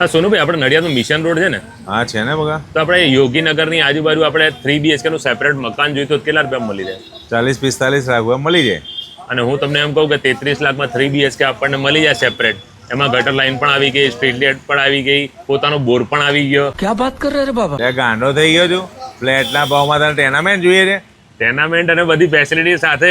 હા સોનુભાઈ આપણે નડિયાદનું mission road છે ને હા છે ને બગા. તો આપણે યોગીનગરની આજુબાજુ આપણે થ્રી બીએચકેનું સેપરેટ મકાન જોઈતો કેટલા રૂપિયા મળી જાય? ચાલીસ પિસ્તાલીસ લાખ મળી જાય. અને હું તમને એમ કહું કે તેત્રીસ લાખમાં થ્રી બીએચકે આપણને મળી જાય સેપરેટ એમાં ગટર લાઈન પણ આવી ગઈ સ્ટ્રીટ લાઇટ પણ આવી ગઈ પોતાનો બોર પણ આવી ગયો. ક્યાં વાત કરે રે બાબા? ગાંડો થઈ ગયો છું. ફ્લેટના ભાવમાં તને ટેનામેન્ટ જોઈએ છે. ટેનામેન્ટ અને બધી ફેસિલિટી સાથે.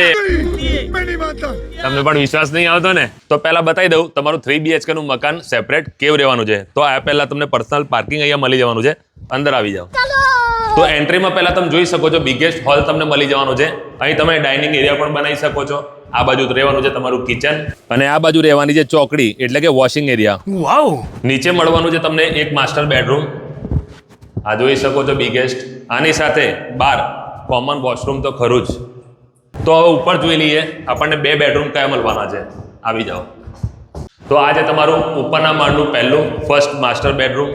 તમને પણ વિશ્વાસ નહીં આવતો ને? તો પહેલા બતાવી દઉં તમારું થ્રી બીએચકે નું મકાન સેપરેટ કેવું રહેવાનું છે? તો આ પહેલા તમને પર્સનલ પાર્કિંગ અહીંયા મળી જવાનું છે. અંદર આવી જાઓ. તો એન્ટ્રીમાં પહેલા તમે જોઈ શકો છો બિગેસ્ટ હોલ તમને મળી જવાનું છે. અહીં તમે ડાઇનિંગ એરિયા પણ બનાવી શકો છો. આ બાજુ રહેવાનું છે તમારું કિચન અને આ બાજુ રહેવાની છે ચોકડી એટલે કે વોશિંગ એરિયા वाओ નીચે મળવાનું છે તમને એક માસ્ટર બેડરૂમ આ જોઈ શકો છો બિગેસ્ટ આની સાથે બાર. કોમન વોશરૂમ તો ખરું જ. તો હવે ઉપર જોઈ લઈએ, આપણને બે બેડરૂમ કયા મળવાના છે. આવી જાઓ. તો આ છે તમારું ઉપરના માળનું પહેલું ફર્સ્ટ માસ્ટર બેડરૂમ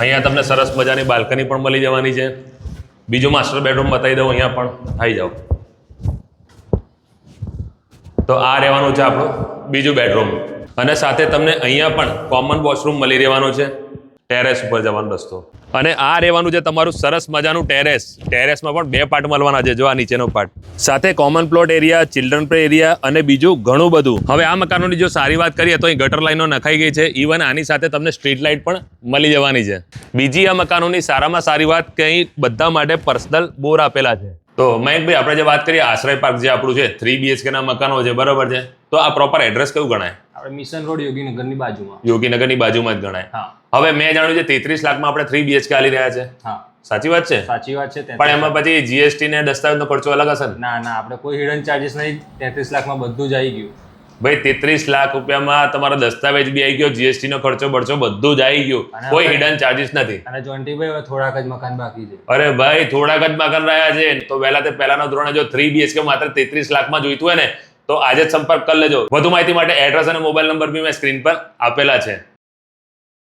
અહીંયા તમને સરસ મજાની બાલ્કની પણ મળી જવાની છે. બીજું માસ્ટર બેડરૂમ બતાવી દઉં અહીંયા પણ. આવી જાઓ. તો આ રહેવાનું છે આપણું બીજું બેડરૂમ અને સાથે તમને અહીંયા પણ કોમન વોશરૂમ મળી રહેવાનું છે. ટેરેસ ઉપર જવાનો રસ્તો. અને આ રહેવાનું છે તમારું સરસ મજાનું ટેરેસ ટેરેસમાં પણ બે પાર્ટ મળવાના છે, જો આ નીચેનો પાર્ટ સાથે common plot area children play area અને બીજું ઘણું બધું. હવે આ મકાનોની જો સારી વાત કરીએ તો અહીં ગટર લાઈનો નખાઈ ગઈ છે. ઇવન આની સાથે તમને સ્ટ્રીટ લાઇટ પણ મળી જવાની છે. બીજી આ મકાનોની સારામાં સારી વાત કે અહીં બધા માટે પર્સનલ બોર આપેલા છે. તો મયંકભાઈ આપણે જે વાત કરીએ, આશ્રય પાર્ક જે આપણું છે થ્રી બીએચકે ના મકાનો છે, બરાબર છે? તો આ પ્રોપર એડ્રેસ કયું ગણાય? આપણે મિશન રોડ યોગીનગરની બાજુમાં. યોગીનગરની બાજુમાં જ ગણાય. હા. હવે મેં જાણ્યું છે તેત્રીસ લાખમાં આપણે થ્રી બીએચકે આલી રહ્યા છે. હા. સાચી વાત છે? સાચી વાત છે પણ એમાં પછી જીએસટી ને દસ્તાવેજનો ખર્ચો અલગ હશે ના? ના આપણે કોઈ હિડન ચાર્જિસ નહીં. તેત્રીસ લાખમાં બધું જ આવી ગયું. ભાઈ તેત્રીસ લાખ રૂપિયામાં તમારો દસ્તાવેજ બી આવી ગયો જીએસટી નો ખર્ચો બરચો બધું જ આવી ગયું. કોઈ હિડન ચાર્જિસ નથી. અને જોન્ટીભાઈ હવે થોડાક જ મકાન બાકી છે. અરે ભાઈ થોડાક જ મકાન રહ્યા છે. તો વહેલા તે પહેલાના ધોરણ જો થ્રી બીએચકે માત્ર તેત્રીસ લાખમાં જોઈતું હોય ને તો આજે જ સંપર્ક કરી લેજો. વધુ માહિતી માટે એડ્રેસ અને મોબાઈલ નંબર બી મેં સ્ક્રીન પર આપેલા છે.